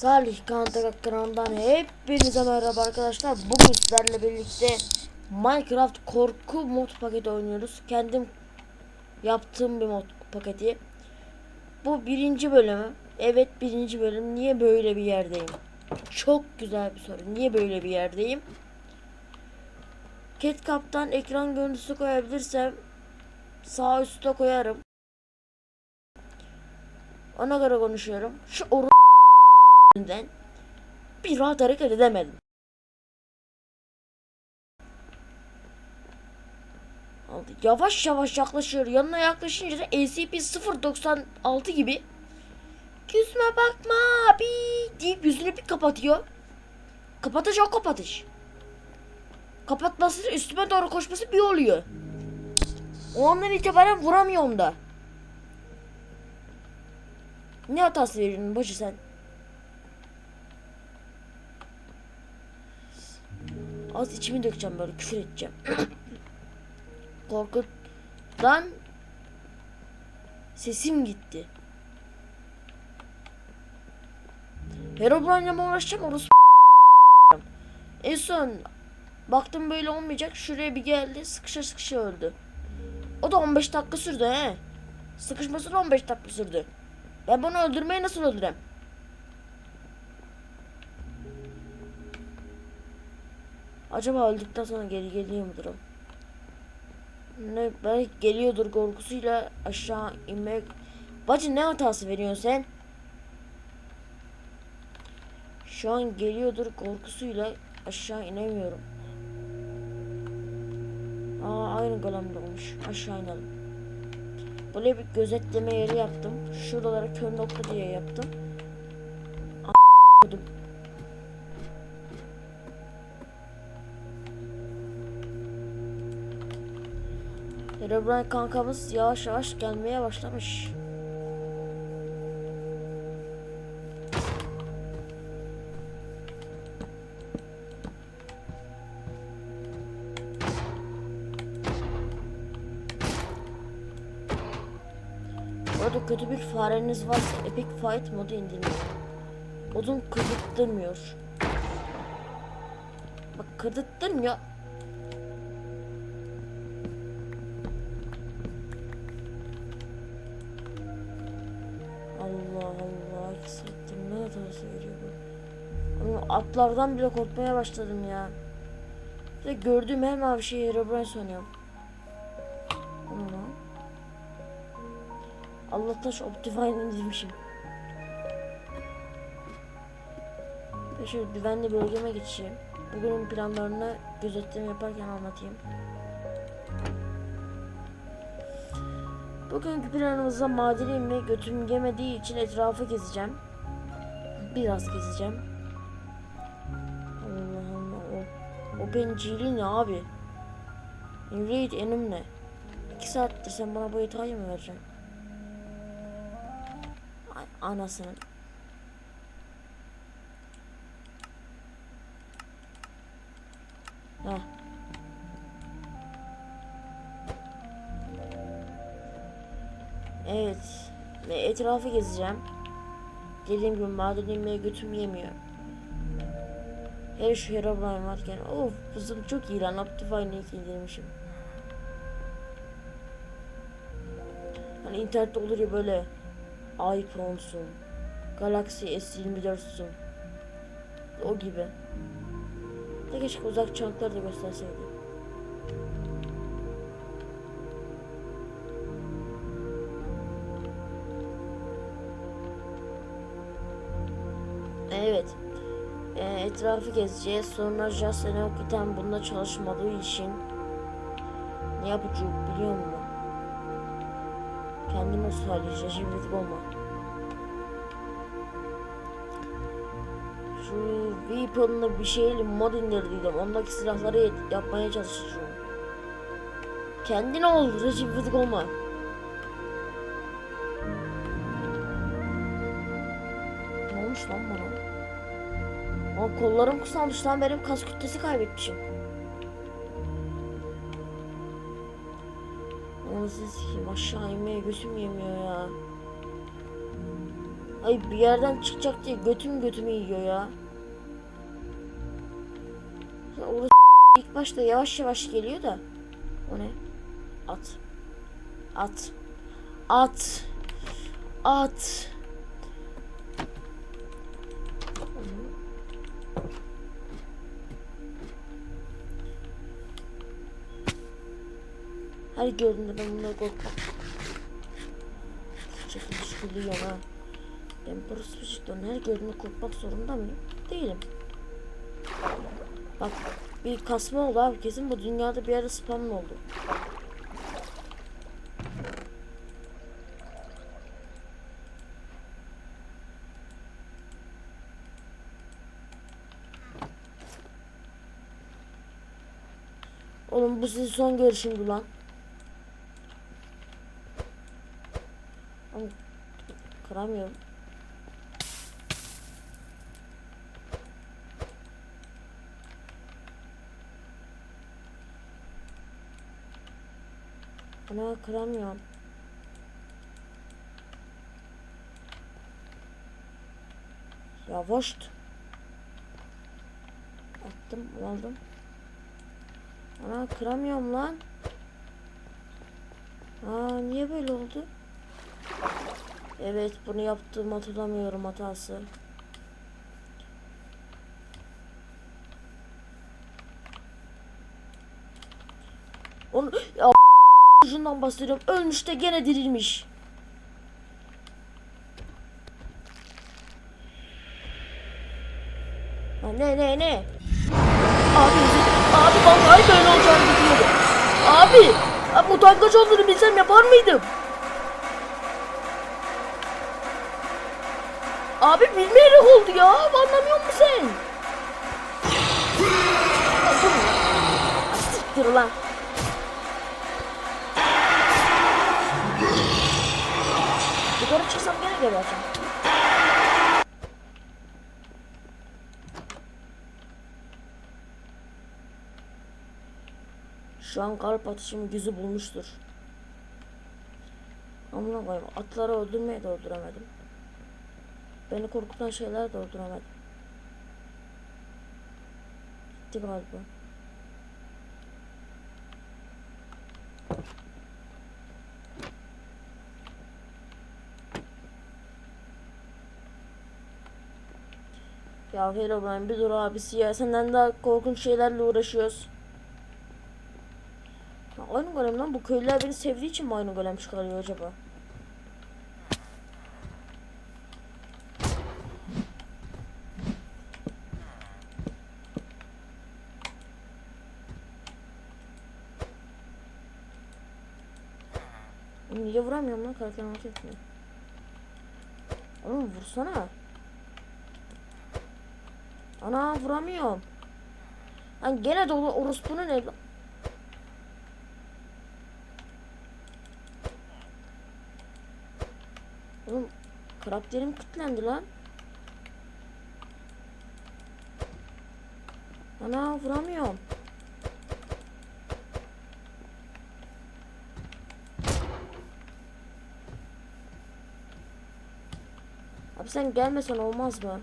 Salih Kantarak kanalından hepinize merhaba arkadaşlar. Bugün sizlerle birlikte Minecraft korku mod paketi oynuyoruz. Kendim yaptığım bir mod paketi. Bu birinci bölümü. Evet birinci bölüm. Niye böyle bir yerdeyim? Çok güzel bir soru. Niye böyle bir yerdeyim? CatCap'tan ekran görüntüsü koyabilirsem sağ üstte koyarım. Ona göre konuşuyorum. Şu oru yüzünden bir rahat hareket edemedim. Aldı. Yavaş yavaş yaklaşıyor. Yanına yaklaşınca da ACP-096 gibi Yüzüme bakma bir deyip yüzünü bir kapatıyor. Kapatış o kapatış. Kapatması üstüme doğru koşması bir oluyor. O andan itibaren vuramıyorum da. Ne hatası veriyorsun bacı sen? Az içimi dökeceğim böyle küfür edeceğim. Korkudan sesim gitti. Herobrine'le mi uğraşacağım orası En son baktım böyle olmayacak. Şuraya bir geldi sıkışa sıkışa öldü. O da 15 dakika sürdü he. Sıkışması da 15 dakika sürdü. Ben bunu öldürmeyi nasıl öldürem? Acaba öldükten sonra geri geliyor mudur o? Ne belki geliyordur korkusuyla aşağı inmek. Bacı ne hatası veriyorsun sen? Şu an geliyordur korkusuyla aşağı inemiyorum. Aa aynı golemde olmuş. Aşağı inelim. Böyle bir gözetleme yeri yaptım. Şuralara kör nokta diye yaptım. A**ladım. Herobrine kankamız yavaş yavaş gelmeye başlamış. Orada kötü bir fareniz varsa Epic Fight modu indirmeyin. Modun kırdırtmıyor. Bak kırdırtmıyor. Atlardan bile korkmaya başladım ya. Ve gördüğüm her mavi şeyi Herobrine sanıyorum. Allah. Allah'tan şu Optifine'ı indirmişim. Ve şöyle güvenli bölgeme geçeyim. Bugünün planlarını gözetleme yaparken anlatayım. Bugünkü planımızda götüm yemediği için etrafı gezeceğim. Biraz gezeceğim. O bencili ne abi? Invade enim ne? İki saattir sen bana bu yatağı mı vereceksin? Anasının. Heh. Evet. Ve etrafı gezeceğim. Dediğim gibi maden inmeye götüm yemiyor. Her şu Herobrine varken of kızım çok iyi lan Optifine'ı ilk indirmişim. Hani internette olur ya böyle iPhone'sun, Galaxy S24'sun. O gibi. Ne keşke uzak çankları da gösterseydi. Evet. Ee, etrafı gezeceğiz. Sonra Justin hakikaten bununla çalışmadığı için ne yapacak biliyor musun? Olsun halde şaşırtık olma. Şu Weapon'la bir şeyle mod indirdiydim. Ondaki silahları yapmaya çalışacağım. Kendin ol, Recep İvedik olma. Ne olmuş lan bana? Aa, kollarım kısalmış lan benim kas kütlesi kaybetmişim. Anasını sikeyim aşağı inmeye gözüm yemiyor ya. Ay bir yerden çıkacak diye götüm götümü yiyor. Ya Orası ilk başta yavaş yavaş geliyor da. O ne? At. At. At. At. Her gördüğümde ben bunları korkmam. Şu şekilde şükürlüyorum ha. Ben burası bir şekilde her gördüğümde korkmak zorunda mıyım? Değilim. Bak bir kasma oldu abi kesin bu dünyada bir ara spam oldu. Oğlum bu sizin son görüşümdü lan. Ama kıramıyorum. Ana kıramıyorum. Yavaş. Attım aldım. Ana kıramıyorum lan. Aa niye böyle oldu? Evet bunu yaptığımı hatırlamıyorum hatası. Onu ya şundan bahsediyorum. Ölmüş de gene dirilmiş. Ne ne ne? Abi abi vallahi böyle olacağını biliyordum. Abi, abi utangaç olduğunu bilsem yapar mıydım? Abi bilmeyerek oldu ya. Anlamıyor musun sen? Siktir lan. Yukarı çıksam gene gebereceğim. Şu an kalp atışımı yüzü bulmuştur. Amına koyayım atları öldürmeyi de öldüremedim. Beni korkutan şeyler de öldüremedim. Gitti galiba. Ya Herobrine bir dur abisi ya senden daha korkunç şeylerle uğraşıyoruz. Ya aynı golem lan bu köylüler beni sevdiği için mi aynı golem çıkarıyor acaba? Niye vuramıyorum lan karakter hareket etmiyor. Oğlum vursana. Ana vuramıyorum. Lan gene dolu orospunun evla... Oğlum karakterim kilitlendi lan. Ana vuramıyorum. Abi sen gelmesen olmaz mı?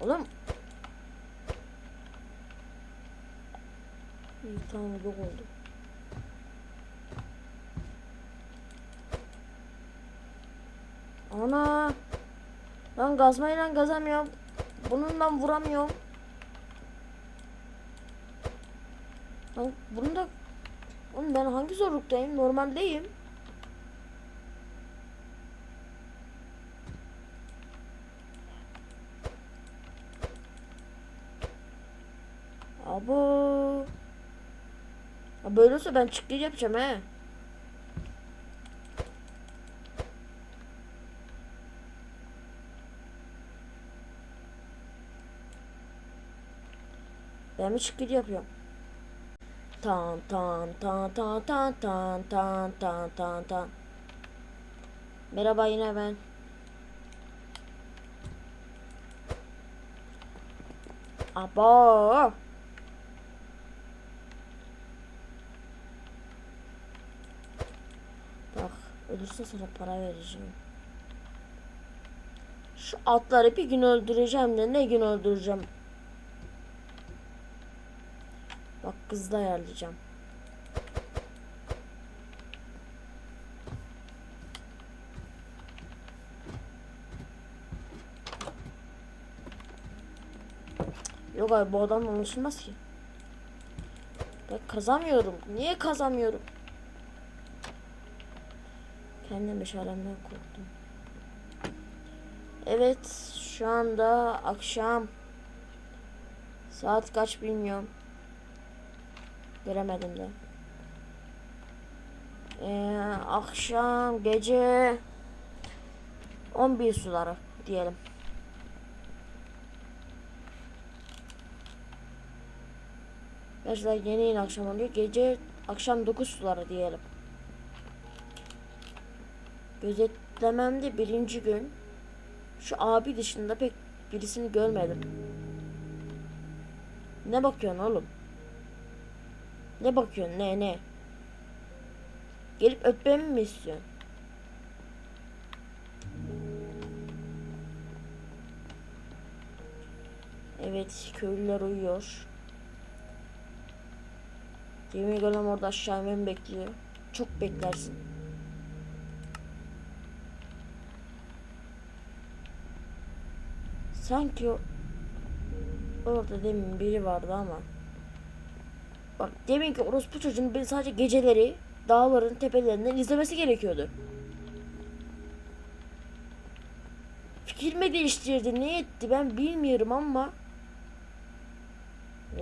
Oğlum. İyi tamam yok oldu. Ana. Lan gazmayla gazamıyorum. Bununla vuramıyorum. Lan bunu da Ben hangi zorluktayım? Normaldeyim. Abo. Ya böyle olsa ben çıktığı yapacağım he. Ben mi çıktığı yapıyorum? tan tan tan tan tan tan tan tan tan tan. Merhaba yine ben. Abo. Bak ölürsen sana para vereceğim. Şu atları bir gün öldüreceğim de ne gün öldüreceğim. Kızla ayarlayacağım. Yok abi bu adamla anlaşılmaz ki. Ben kazamıyorum. Niye kazamıyorum? Kendim meşalemden korktum. Evet şu anda akşam. Saat kaç bilmiyorum. Göremedim de. Ee, akşam gece 11 suları diyelim. Mesela yeni yeni akşam oluyor. Gece akşam 9 suları diyelim. Gözetlememde birinci gün. Şu abi dışında pek birisini görmedim. Ne bakıyorsun oğlum? Ne bakıyorsun ne ne? Gelip öpmemi mi istiyorsun? Evet köylüler uyuyor. Yemin golem orada aşağı inmemi bekliyor. Çok beklersin. Sanki orada demin biri vardı ama. Bak demin ki orospu çocuğun beni sadece geceleri dağların tepelerinden izlemesi gerekiyordu. Fikrimi değiştirdi. Ne etti ben bilmiyorum ama.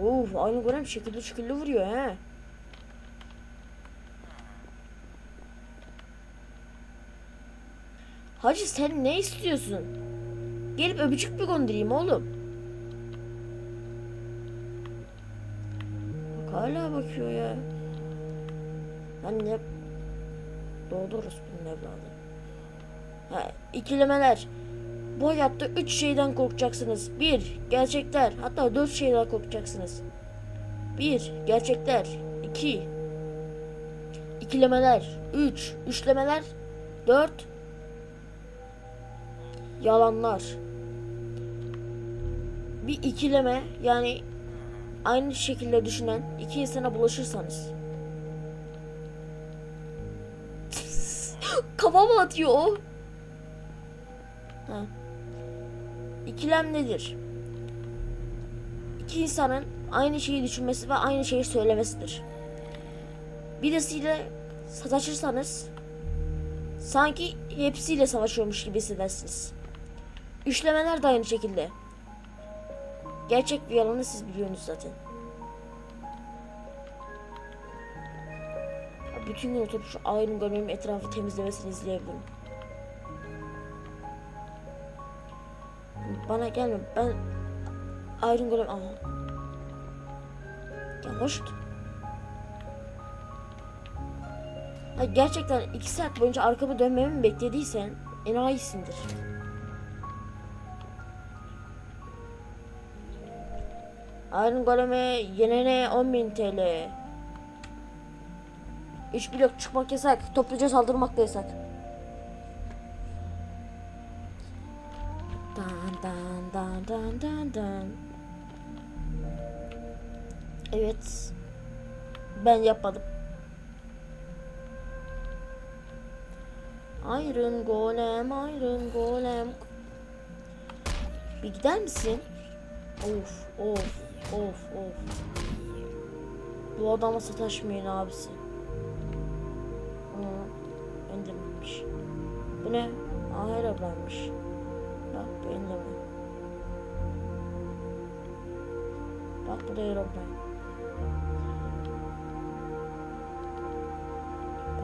Of aynı golem şekilli şekilli vuruyor he. Hacı sen ne istiyorsun? Gelip öpücük mü göndereyim oğlum? Hala bakıyor ya. Anne doğdu orospunun evladı. Ha, ikilemeler. Bu hayatta üç şeyden korkacaksınız. Bir, gerçekler. Hatta dört şeyden korkacaksınız. Bir, gerçekler. İki, ikilemeler. Üç, üçlemeler. Dört, yalanlar. Bir ikileme yani aynı şekilde düşünen iki insana bulaşırsanız. Kafama atıyor. Ha. İkilem nedir? İki insanın aynı şeyi düşünmesi ve aynı şeyi söylemesidir. Birisiyle sataşırsanız sanki hepsiyle savaşıyormuş gibi hissedersiniz. Üçlemeler de aynı şekilde. Gerçek bir yalanı siz biliyorsunuz zaten. Bütün gün oturup şu Iron Golem'in etrafı temizlemesini izleyebilirim. Bana gelme. Ben Iron Golem aha. Ya hoş. Gerçekten iki saat boyunca arkamı dönmemi mi beklediysen enayisindir. Iron Golem'e yenene 10.000 TL. 3 blok çıkmak yasak. Topluca saldırmak da yasak. Dan dan dan dan dan dan. Evet. Ben yapmadım. Iron Golem, Iron Golem. Bir gider misin? Of, of, of, of. Bu adama sataşmayın abisi. Aa, endirmemiş. Bu ne? Aa, Herobrine'miş. Bak bu endirme. Bak bu da Herobrine.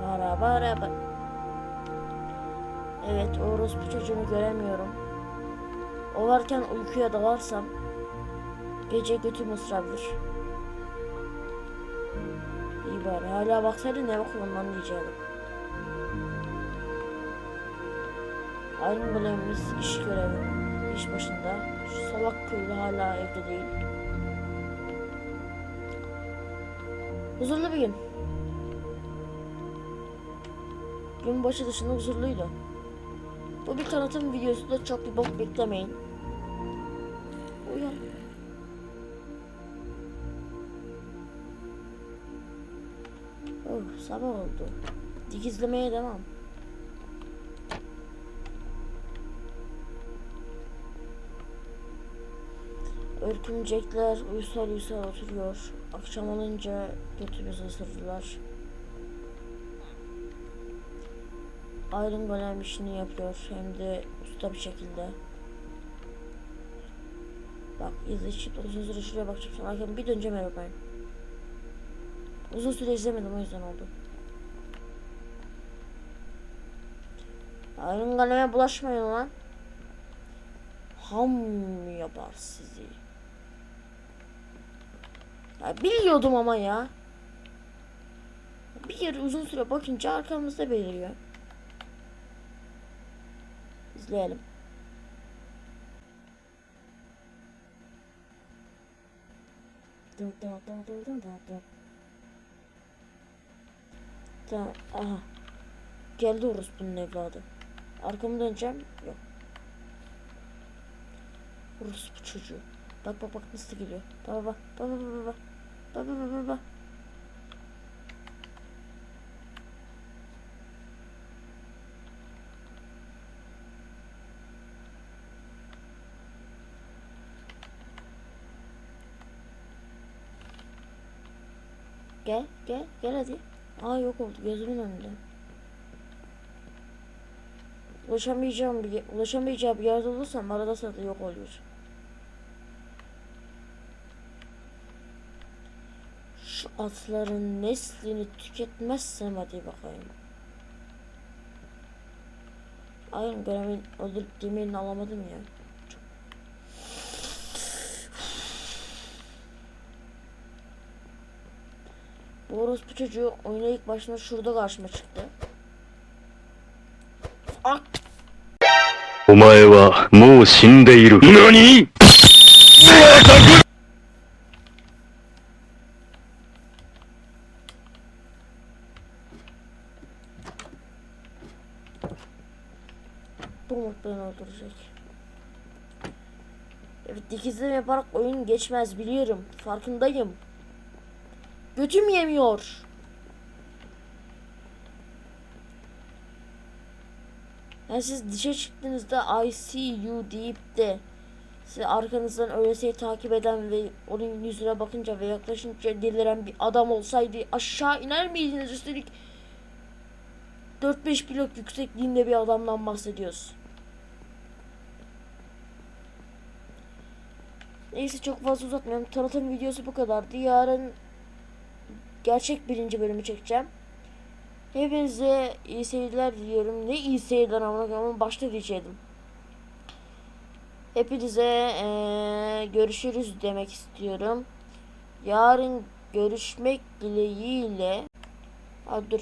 Para para para. Evet, o orospu çocuğunu göremiyorum. O varken uykuya dalarsam gece götüm ısırabilir. İyi bari. Hala baksaydı ne lan diyeceğim. Aynı bölümümüz iş görevi. iş başında. Şu salak köylü hala evde değil. Huzurlu bir gün. gün başı dışında huzurluydu. Bu bir tanıtım videosu da çok bir bok beklemeyin. Sabah oldu. Dikizlemeye devam. Örümcekler uysal uysal oturuyor. Akşam olunca götümüzü ısırdılar. Iron Golem işini yapıyor hem de usta bir şekilde. Bak izle şimdi uzun süre şuraya bakacağım sonra bir döneceğim ben. Uzun süre izlemedim o yüzden oldu. Golem'e bulaşmayın lan. Ham yapar sizi. Ya biliyordum ama ya. Bir yere uzun süre bakınca arkamızda beliriyor. İzleyelim. Dın dın dın dın dın dın dın. Tamam, aha. Geldi orospunun evladı. Arkamı döneceğim. Yok. Orospu çocuğu. Bak bak bak nasıl geliyor. Bak bak bak bak bak. Bak bak bak bak bak. Gel gel gel hadi. Aa yok oldu gözümün önünde. Ulaşamayacağım bir ulaşamayacağı bir yerde olursam arada sırada yok oluyor. Şu atların neslini tüketmezsem hadi bakayım. Aynen göremin öldürüp demeyin alamadım ya. Çok- Bu orospu çocuğu oyuna ilk başında şurada karşıma çıktı. Ah お前はもう死んでいる。何 Bu umut beni öldürecek. Evet dikizleme yaparak oyun geçmez biliyorum. Farkındayım. Götüm yemiyor. Yani siz dışa çıktığınızda I see you deyip de size arkanızdan öyleseye takip eden ve onun yüzüne bakınca ve yaklaşınca deliren bir adam olsaydı aşağı iner miydiniz? Üstelik 4-5 blok yüksekliğinde bir adamdan bahsediyoruz. Neyse çok fazla uzatmıyorum. Tanıtım videosu bu kadardı. Yarın gerçek birinci bölümü çekeceğim. Hepinize iyi seyirler diliyorum. Ne iyi seyirler ama başta diyecektim. Hepinize eee, görüşürüz demek istiyorum. Yarın görüşmek dileğiyle. Ha dur.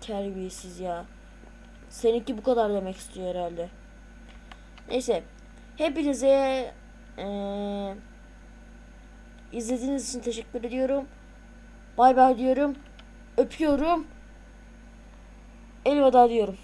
Terbiyesiz ya. Seninki bu kadar demek istiyor herhalde. Neyse. Hepinize eee, izlediğiniz için teşekkür ediyorum. Bay bay diyorum. Öpüyorum. Elveda diyorum.